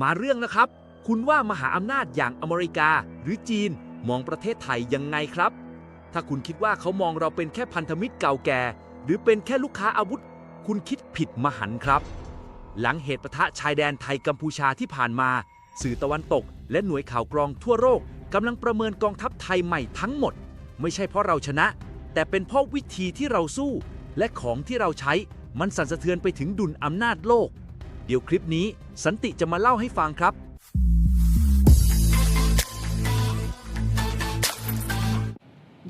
มาเรื่องนะครับ คุณว่ามหาอำนาจอย่างอเมริกาหรือจีนมองประเทศไทยยังไงครับ ถ้าคุณคิดว่าเขามองเราเป็นแค่พันธมิตรเก่าแก่ หรือเป็นแค่ลูกค้าอาวุธ คุณคิดผิดมหันครับ หลังเหตุปะทะชายแดนไทยกัมพูชาที่ผ่านมา สื่อตะวันตก และหน่วยข่าวกรองทั่วโลกกำลังประเมินกองทัพไทยใหม่ทั้งหมด ไม่ใช่เพราะเราชนะ แต่เป็นเพราะวิธีที่เราสู้ และของที่เราใช้มันสั่นสะเทือนไปถึงดุลอำนาจโลก เดี๋ยวคลิปนี้สันติจะมาเล่าให้ฟังครับ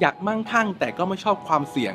อยากมั่งคั่งแต่ก็ไม่ชอบความเสี่ยง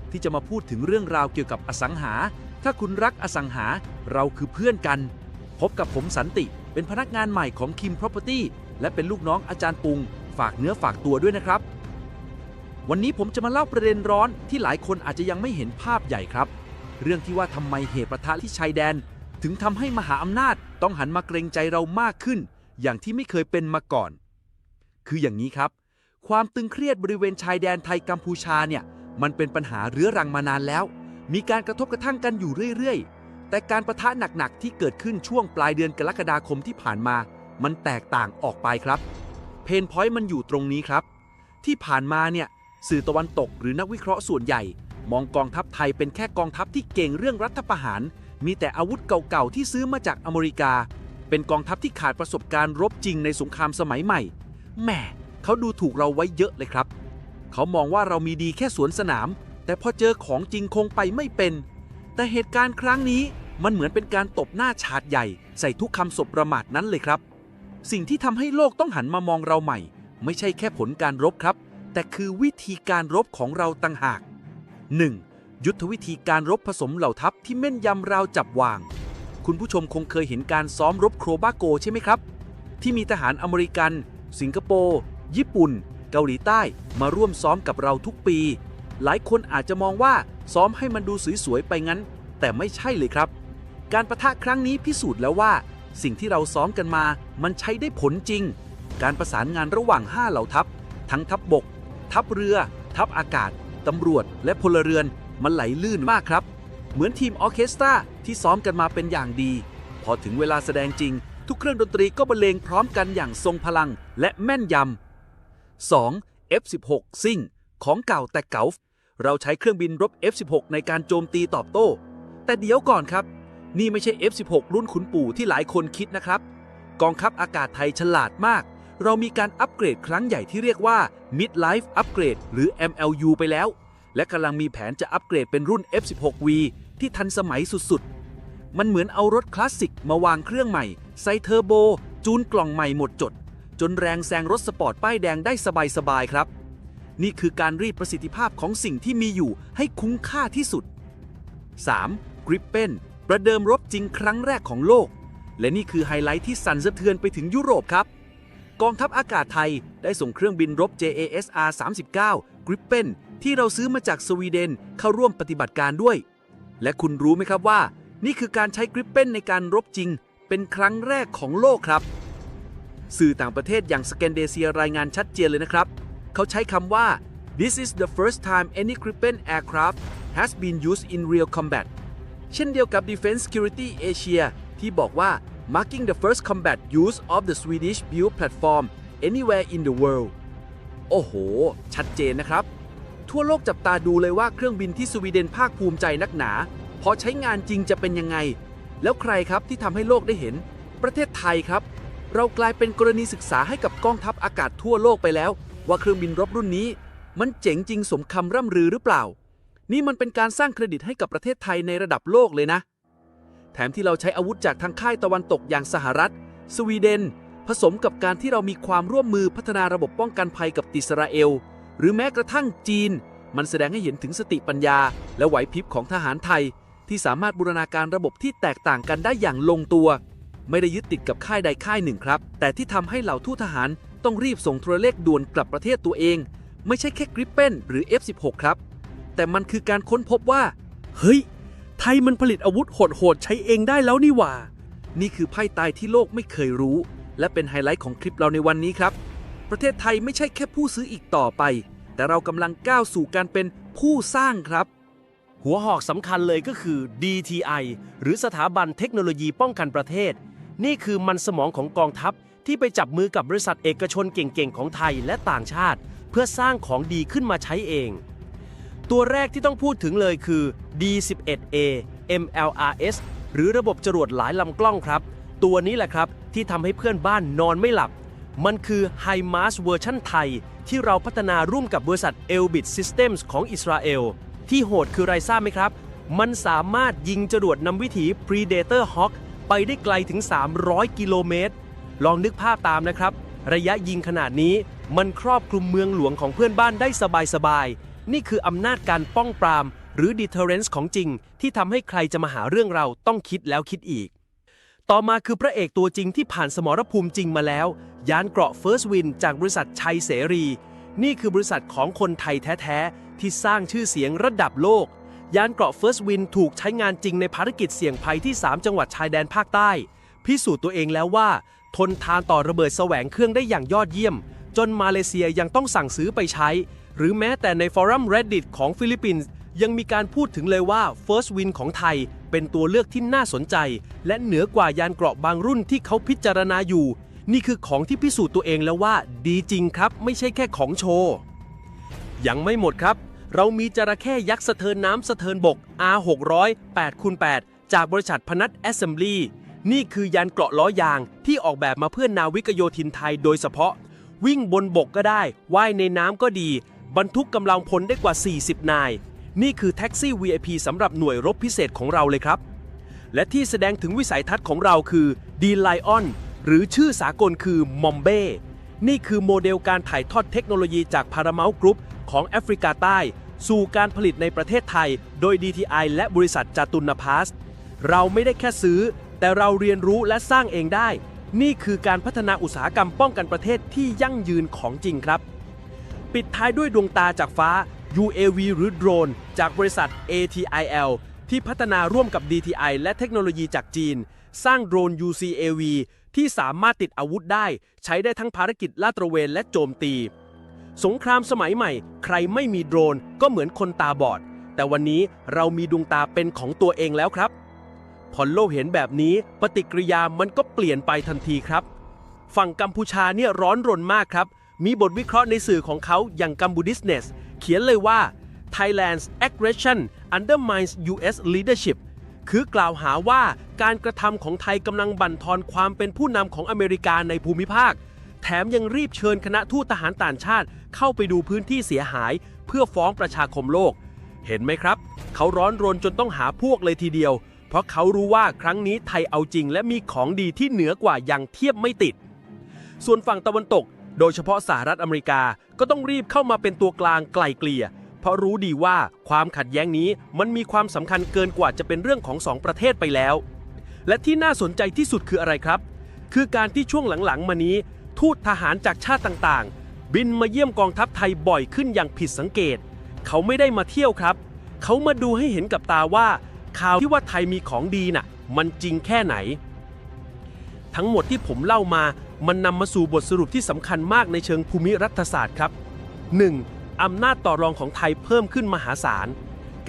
ที่จะมาพูดถึงเรื่องราวเกี่ยวกับอสังหา ถ้าคุณรักอสังหาเราคือเพื่อนกัน พบกับผมสันติ เป็นพนักงานใหม่ของ Kim Property และเป็นลูกน้องอาจารย์ปุง ฝากเนื้อฝากตัวด้วยนะครับ วันนี้ผมจะมาเล่าประเด็นร้อนที่หลายคนอาจจะยังไม่เห็นภาพใหญ่ครับ เรื่องที่ว่าทำไมเหตุประทะที่ชายแดน ถึงทำให้มหาอำนาจต้องหันมาเกรงใจเรามากขึ้น อย่างที่ไม่เคยเป็นมาก่อน คืออย่างนี้ครับ ความตึงเครียดบริเวณชายแดนไทยกัมพูชาเนี่ย มันเป็นปัญหาเรื้อรังมานานแล้ว มีการกระทบกระทั่งกันอยู่เรื่อยๆ แต่การประทะหนักๆ ที่เกิดขึ้นช่วงปลายเดือนกรกฎาคมที่ผ่านมา มันแตกต่างออกไปครับ เพนพอยต์มันอยู่ตรงนี้ครับ ที่ผ่านมาเนี่ยสื่อตะวันตกหรือนักวิเคราะห์ส่วนใหญ่ มองกองทัพไทยเป็นแค่กองทัพที่เก่งเรื่องรัฐประหาร มีแต่อาวุธเก่าๆที่ซื้อมาจากอเมริกา เป็นกองทัพที่ขาดประสบการณ์รบจริงในสงครามสมัยใหม่แหมเขาดูถูกเราไว้เยอะเลยครับ เขามองว่าเรามีดีแค่สวนสนาม แต่พอเจอของจริงคงไปไม่เป็น แต่เหตุการณ์ครั้งนี้มันเหมือนเป็นการตบหน้าฉาดใหญ่ ใส่ทุกคำสบประมาทนั้นเลยครับ สิ่งที่ทำให้โลกต้องหันมามองเราใหม่ ไม่ใช่แค่ผลการรบครับ แต่คือวิธีการรบของเราต่างหาก 1. ยุทธวิธีการรบผสมเหล่าทัพที่แม่นยำราวจับวาง คุณผู้ชมคงเคยเห็นการซ้อมรบโครบาโกใช่ไหมครับ ที่มีทหารอเมริกัน สิงคโปร์ ญี่ปุ่น เกาหลีใต้มาร่วมซ้อมกับเราทุกปี หลายคนอาจจะมองว่าซ้อมให้มันดูสวยๆไปงั้น แต่ไม่ใช่เลยครับ การประทะครั้งนี้พิสูจน์แล้วว่า สิ่งที่เราซ้อมกันมา มันใช้ได้ผลจริง การประสานงานระหว่าง 5 เหล่าทัพ ทั้งทัพบบก ทัพเรือ ทัพอากาศ ตำรวจ และพลเรือน มันไหลลื่นมากครับ เหมือนทีมออเคสตราที่ซ้อมกันมาเป็นอย่างดี พอถึงเวลาแสดงจริง ทุกเครื่องดนตรีก็บรรเลงพร้อมกันอย่างทรงพลังและแม่นยำ 2. F16 ซิ่งของเก่าแต่เก๋าเราใช้เครื่องบินรบ F16 ในการโจมตีตอบโต้ แต่เดี๋ยวก่อนครับ นี่ไม่ใช่ F16 รุ่นขุนปู่ที่หลายคนคิดนะครับ กองทัพอากาศไทยฉลาดมาก เรามีการอัปเกรดครั้งใหญ่ที่เรียกว่า Mid-Life Upgrade หรือ MLU ไปแล้ว และกำลังมีแผนจะอัปเกรดเป็นรุ่น F16V ที่ทันสมัยสุดๆ มันเหมือนเอารถคลาสสิกมาวางเครื่องใหม่ ใส่เทอร์โบ จูนกล่องใหม่หมดจด จนแรงแซงรถสปอร์ตป้ายแดงได้สบายๆครับ นี่คือการรีดประสิทธิภาพของสิ่งที่มีอยู่ให้คุ้มค่าที่สุด 3. Gripen ประเดิมรบจริงครั้งแรกของโลก และนี่คือไฮไลท์ที่สั่นสะเทือนไปถึงยุโรปครับ กองทัพอากาศไทยได้ส่งเครื่องบินรบ JASR 39 Gripen ที่เราซื้อมาจากสวีเดนเข้าร่วมปฏิบัติการด้วย และคุณรู้ไหมครับว่า นี่คือการใช้ Gripen ในการรบจริง เป็นครั้งแรกของโลกครับ สื่อต่างประเทศอย่างสแกนเดเซียรายงานชัดเจนเลยนะครับ เขาใช้คำว่า this is the first time any Gripen aircraft has been used in real combat เช่นเดียวกับ Defense Security Asia ที่บอกว่า marking the first combat use of the Swedish built platform anywhere in the world โอ้โห ชัดเจนนะครับ ทั่วโลกจับตาดูเลยว่าเครื่องบินที่สวีเดนภาคภูมิใจนักหนา พอใช้งานจริงจะเป็นยังไง แล้วใครครับที่ทำให้โลกได้เห็น ประเทศไทยครับ เรากลายเป็นกรณีศึกษาให้กับกองทัพอากาศทั่วโลกไปแล้ว ว่าเครื่องบินรบรุ่นนี้ มันเจ๋งจริงสมคำร่ำรือหรือเปล่า นี่มันเป็นการสร้างเครดิตให้กับประเทศไทยในระดับโลกเลยนะ แถมที่เราใช้อาวุธจากทางค่ายตะวันตกอย่างสหรัฐ สวีเดน ผสมกับการที่เรามีความร่วมมือพัฒนาระบบป้องกันภัยกับอิสราเอล หรือแม้กระทั่งจีน มันแสดงให้เห็นถึงสติปัญญา และไหวพริบของทหารไทย ที่สามารถบูรณาการระบบที่แตกต่างกันได้อย่างลงตัว ไม่ได้ยึดติดกับค่ายใดค่ายหนึ่งครับ แต่ที่ทำให้เหล่าทูตทหารต้องรีบส่งโทรเลขด่วนกลับประเทศตัวเอง ไม่ใช่แค่กริปเปนหรือ F16 ครับ แต่มันคือการค้นพบว่า เฮ้ย ไทยมันผลิตอาวุธโหดๆใช้เองได้แล้วนี่หว่า นี่คือไพ่ตายที่โลกไม่เคยรู้ และเป็นไฮไลท์ของคลิปเราในวันนี้ครับ ประเทศไทยไม่ใช่แค่ผู้ซื้ออีกต่อไป แต่เรากำลังก้าวสู่การเป็นผู้สร้างครับหัวหอกสำคัญเลยก็คือ DTI หรือสถาบันเทคโนโลยีป้องกันประเทศ นี่คือมันสมองของกองทัพที่ไปจับมือกับบริษัทเอกชนเก่งๆ ของไทยและต่างชาติ เพื่อสร้างของดีขึ้นมาใช้เอง ตัวแรกที่ต้องพูดถึงเลยคือ D11A MLRS หรือระบบจรวดหลายลำกล้องครับ ตัวนี้แหละครับที่ทำให้เพื่อนบ้านนอนไม่หลับ มันคือ h i m a s เวอร์ชันไทย ที่เราพัฒนาร่วมกับบริษัท Elbit Systems ของอิสราเอล ที่โหดคือไรทราบไหมครับ มันสามารถยิงจรวดนำวิถี Predator Hawk ไปได้ไกลถึง 300 กิโลเมตร ลองนึกภาพตามนะครับ ระยะยิงขนาดนี้มันครอบคลุมเมืองหลวงของเพื่อนบ้านได้สบายๆ นี่คืออำนาจการป้องปราม หรือ deterrence ของจริง ที่ทำให้ใครจะมาหาเรื่องเราต้องคิดแล้วคิดอีก ต่อมาคือพระเอกตัวจริงที่ผ่านสมรภูมิจริงมาแล้ว ยานเกราะ First Win จากบริษัทชัยเสรี นี่คือบริษัทของคนไทยแท้ๆที่สร้างชื่อเสียงระดับโลก ยานเกราะ First Win ถูกใช้งานจริงในภารกิจเสี่ยงภัยที่ 3 จังหวัดชายแดนภาคใต้ พิสูจน์ตัวเองแล้วว่า ทนทานต่อระเบิดแสวงเครื่องได้อย่างยอดเยี่ยม จนมาเลเซียยังต้องสั่งซื้อไปใช้ หรือแม้แต่ในฟอรัม Reddit ของฟิลิปปินส์ยังมีการพูดถึงเลยว่า First Win ของไทย เป็นตัวเลือกที่น่าสนใจ และเหนือกว่ายานเกราะบางรุ่นที่เขาพิจารณาอยู่ นี่คือของที่พิสูจน์ตัวเองแล้วว่า ดีจริงครับ ไม่ใช่แค่ของโชว์ ยังไม่หมดครับ เรามีจระเข้ยักษ์สะเทินน้ำสะเทินบก R600 8คูณ8จากบริษัทพนัทแอสเซมบลีนี่คือยานเกราะล้อยางที่ออกแบบมาเพื่อนาวิกโยธินไทยโดยเฉพาะ วิ่งบนบกก็ได้ว่ายในน้ำก็ดี บรรทุกกำลังพลได้กว่า 40 นาย นี่คือแท็กซี่ VIP สำหรับหน่วยรบพิเศษของเราเลยครับ และที่แสดงถึงวิสัยทัศน์ของเราคือ d l i o n หรือชื่อสากลคือ m o m b e นี่คือโมเดลการถ่ายทอดเทคโนโลยีจาก Paramount Group ของแอฟริกาใต้ สู่การผลิตในประเทศไทย โดย DTI และบริษัทจตุนพาสเราไม่ได้แค่ซื้อ แต่เราเรียนรู้และสร้างเองได้ นี่คือการพัฒนาอุตสาหกรรมป้องกันประเทศที่ยั่งยืนของจริงครับ ปิดท้ายด้วยดวงตาจากฟ้า UAV หรือโดรน จากบริษัท ATIL ที่พัฒนาร่วมกับ DTI และเทคโนโลยีจากจีน สร้างโดรน UCAV ที่สามารถติดอาวุธได้ ใช้ได้ทั้งภารกิจลาดตระเวนและโจมตี สงครามสมัยใหม่ ใครไม่มีโดรนก็เหมือนคนตาบอด แต่วันนี้เรามีดวงตาเป็นของตัวเองแล้วครับ พอโลกเห็นแบบนี้ปฏิกิริยามันก็เปลี่ยนไปทันทีครับ ฝั่งกัมพูชาเนี่ยร้อนรนมากครับ มีบทวิเคราะห์ในสื่อของเขาอย่างกัมบูดิสเนสเขียนเลยว่า Thailand's aggression undermines U.S. leadership คือกล่าวหาว่าการกระทำของไทยกำลังบั่นทอนความเป็นผู้นำของอเมริกาในภูมิภาค แถมยังรีบเชิญคณะทูตทหารต่างชาติ เข้าไปดูพื้นที่เสียหาย เพื่อฟ้องประชาคมโลก เห็นไหมครับ เขาร้อนรนจนต้องหาพวกเลยทีเดียว เพราะเขารู้ว่าครั้งนี้ไทยเอาจริง และมีของดีที่เหนือกว่าอย่างเทียบไม่ติด ส่วนฝั่งตะวันตก โดยเฉพาะสหรัฐอเมริกาก็ต้องรีบเข้ามาเป็นตัวกลางไกลเกลี่ย เพราะรู้ดีว่าความขัดแย้งนี้มันมีความสำคัญเกินกว่าจะเป็นเรื่องของสองประเทศไปแล้ว และที่น่าสนใจที่สุดคืออะไรครับ คือการที่ช่วงหลังๆ มานี้ ทูตทหารจากชาติต่างๆ บินมาเยี่ยมกองทัพไทยบ่อยขึ้นอย่างผิดสังเกต เขาไม่ได้มาเที่ยวครับ เขามาดูให้เห็นกับตาว่า ข่าวที่ว่าไทยมีของดีน่ะ มันจริงแค่ไหน ทั้งหมดที่ผมเล่ามามันนำมาสู่บทสรุปที่สำคัญมากในเชิงภูมิรัฐศาสตร์ครับ 1. อำนาจต่อรองของไทยเพิ่มขึ้นมหาศาล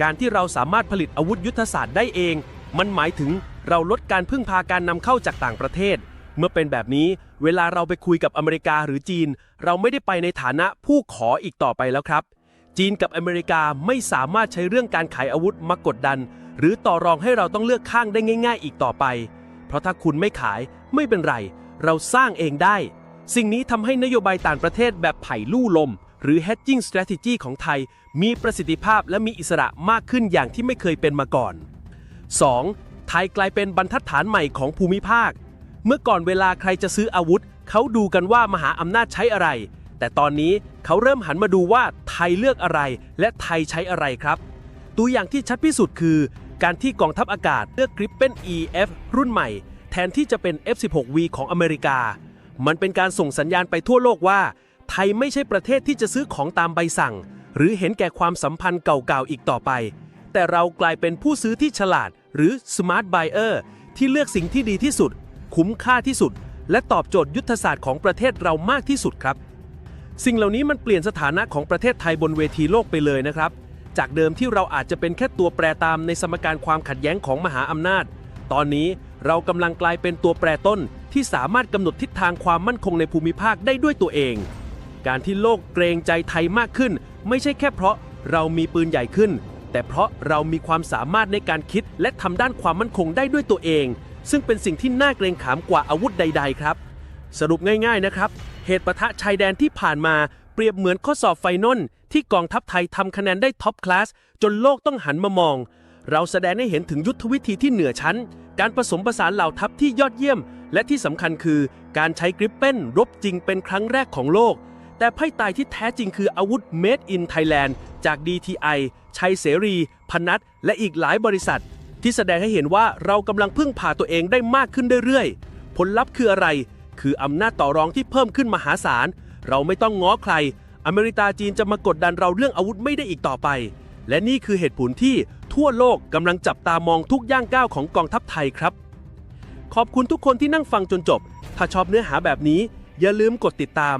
การที่เราสามารถผลิตอาวุธยุทธศาสตร์ได้เอง มันหมายถึงเราลดการพึ่งพาการนำเข้าจากต่างประเทศ เมื่อเป็นแบบนี้ เวลาเราไปคุยกับอเมริกาหรือจีน เราไม่ได้ไปในฐานะผู้ขออีกต่อไปแล้วครับ จีนกับอเมริกาไม่สามารถใช้เรื่องการขายอาวุธมากดดัน หรือต่อรองให้เราต้องเลือกข้างได้ง่าย ๆ อีกต่อไป เพราะถ้าคุณไม่ขายไม่เป็นไร เราสร้างเองได้ สิ่งนี้ทำให้นโยบายต่างประเทศแบบไผ่ลู่ลม หรือ hedging strategy ของไทย มีประสิทธิภาพและมีอิสระมากขึ้นอย่างที่ไม่เคยเป็นมาก่อน 2. ไทยกลายเป็นบรรทัดฐานใหม่ของภูมิภาค เมื่อก่อนเวลาใครจะซื้ออาวุธ เขาดูกันว่ามหาอำนาจใช้อะไร แต่ตอนนี้เขาเริ่มหันมาดูว่าไทยเลือกอะไร และไทยใช้อะไรครับ ตัวอย่างที่ชัดที่สุดคือ การที่กองทัพอากาศเลือกกริปเป็น EF รุ่นใหม่แทแทนที่จะเป็น F16V ของอเมริกา มันเป็นการส่งสัญญาณไปทั่วโลกว่า ไทยไม่ใช่ประเทศที่จะซื้อของตามใบสั่ง หรือเห็นแก่ความสัมพันธ์เก่าๆอีกต่อไป แต่เรากลายเป็นผู้ซื้อที่ฉลาด หรือ smart buyer ที่เลือกสิ่งที่ดีที่สุด คุ้มค่าที่สุด และตอบโจทย์ยุทธศาสตร์ของประเทศเรามากที่สุดครับ สิ่งเหล่านี้มันเปลี่ยนสถานะของประเทศไทยบนเวทีโลกไปเลยนะครับ จากเดิมที่เราอาจจะเป็นแค่ตัวแปรตามในสมการความขัดแย้งของมหาอำนาจ ตอนนี้เรากำลังกลายเป็นตัวแปรต้นที่สามารถกำหนดทิศทางความมั่นคงในภูมิภาคได้ด้วยตัวเอง การที่โลกเกรงใจไทยมากขึ้น ไม่ใช่แค่เพราะเรามีปืนใหญ่ขึ้น แต่เพราะเรามีความสามารถในการคิดและทำด้านความมั่นคงได้ด้วยตัวเอง ซึ่งเป็นสิ่งที่น่าเกรงขามกว่าอาวุธใด ๆ ครับ สรุปง่าย ๆ นะครับ เหตุปะทะชายแดนที่ผ่านมาเปรียบเหมือนข้อสอบไฟนอลที่กองทัพไทยทำคะแนนได้ท็อปคลาสจนโลกต้องหันมามอง เราแสดงให้เห็นถึงยุทธวิธีที่เหนือชั้น การผสมผสานเหล่าทัพที่ยอดเยี่ยม และที่สำคัญคือ การใช้กริปเป้นรบจริงเป็นครั้งแรกของโลก แต่ไพ่ตายที่แท้จริงคืออาวุธ Made in Thailand จาก DTI ชัยเสรี พนัทและอีกหลายบริษัท ที่แสดงให้เห็นว่าเรากำลังพึ่งพาตัวเองได้มากขึ้นเรื่อยๆ ผลลัพธ์คืออะไร คืออำนาจต่อรองที่เพิ่มขึ้นมหาศาล เราไม่ต้องง้อใคร อเมริกาจีนจะมากดดันเราเรื่องอาวุธไม่ได้อีกต่อไป และนี่คือเหตุผลที่ทั่วโลกกำลังจับตามองทุกย่างก้าวของกองทัพไทยครับ ขอบคุณทุกคนที่นั่งฟังจนจบ ถ้าชอบเนื้อหาแบบนี้ อย่าลืมกดติดตาม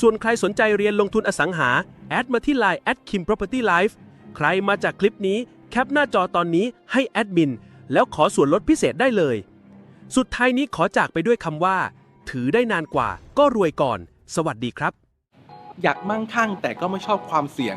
ส่วนใครสนใจเรียนลงทุนอสังหา แอดมาที่ Line at Kim Property Life ใครมาจากคลิปนี้ แคปหน้าจอตอนนี้ให้แอดมิน แล้วขอส่วนลดพิเศษได้เลย สุดท้ายนี้ขอจากไปด้วยคำว่า ถือได้นานกว่า ก็รวยก่อน สวัสดีครับ อยากมั่งคั่งแต่ก็ไม่ชอบความเสี่ยง